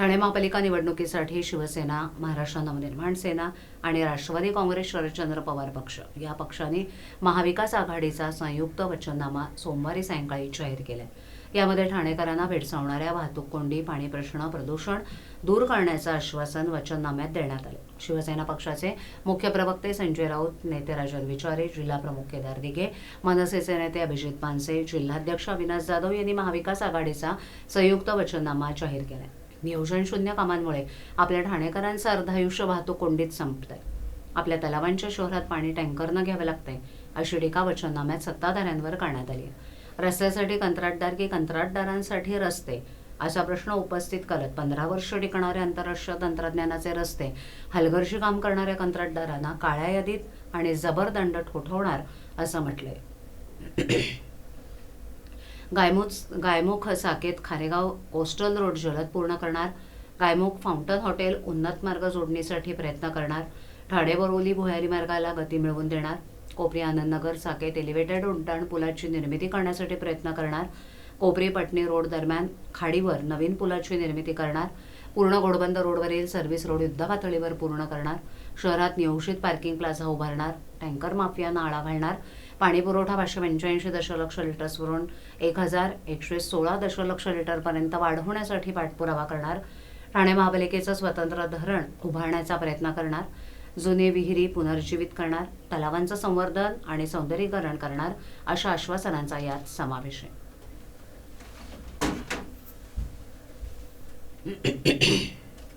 ठाणे महापालिका निवडणुकीसाठी शिवसेना महाराष्ट्र नवनिर्माण सेना आणि राष्ट्रवादी काँग्रेस शरदचंद्र पवार पक्ष. या पक्षांनी महाविकास आघाडीचा संयुक्त वचननामा सोमवारी सायंकाळी जाहीर केला यामध्ये ठाणेकरांना भेडसावणाऱ्या वाहतूक कोंडी पाणी प्रश्न प्रदूषण दूर करण्याचं आश्वासन वचननाम्यात देण्यात आले. शिवसेना पक्षाचे मुख्य प्रवक्ते संजय राऊत नेते राजन विचारे जिल्हा प्रमुख केदार दिघे मनसेचे नेते अभिजित पानसे जिल्हाध्यक्ष अविनाश जाधव यांनी महाविकास आघाडीचा संयुक्त वचननामा जाहीर केलाय. नियोजन शून्य कामांमुळे आपल्या ठाणेकरांचं अर्धायुष्य वाहतूक कोंडीत संपतंय. आपल्या तलावांच्या शहरात पाणी टँकरनं घ्यावं लागतंय अशी टीका वचननाम्यात सत्ताधाऱ्यांवर करण्यात आली आहे. रस्त्यासाठी कंत्राटदार की कंत्राटदारांसाठी रस्ते असा प्रश्न उपस्थित करत पंधरा वर्ष टिकणारे आंतरराष्ट्रीय तंत्रज्ञानाचे रस्ते हलगर्जी काम करणाऱ्या कंत्राटदारांना काळ्या यादीत आणि जबरदंड ठोठवणार असं म्हटलंय. गायमुख गायमुख साकेत खारेगाव कोस्टल रोड जलद पूर्ण करणार. गायमुख फाउंटन हॉटेल उन्नत मार्ग जोडणीसाठी प्रयत्न करणार. ठाणे बोरवली भुयारी मार्गाला गती मिळवून देणार. कोपरी आनंदनगर साकेत एलिव्हेटेड उड्डाण पुलाची निर्मिती करण्यासाठी प्रयत्न करणार. कोपरी पटणी रोड दरम्यान खाडीवर नवीन पुलाची निर्मिती करणार. पूर्ण घोडबंद रोडवरील सर्व्हिस रोड युद्धपातळीवर पूर्ण करणार. शहरात नियोजित पार्किंग प्लाझा उभारणार. टँकर माफियांना आळा घालणार. पाणी पुरवठा पाचशे पंच्याऐंशी दशलक्ष लिटर्सवरून एक हजार एकशे सोळा दशलक्ष लिटरपर्यंत वाढवण्यासाठी पाठपुरावा करणार. ठाणे महापालिकेचं स्वतंत्र धरण उभारण्याचा प्रयत्न करणार. जुने विहिरी पुनर्जीवित करणार. तलावांचं संवर्धन आणि सौंदर्यीकरण करणार अशा आश्वासनांचा यात समावेश आहे.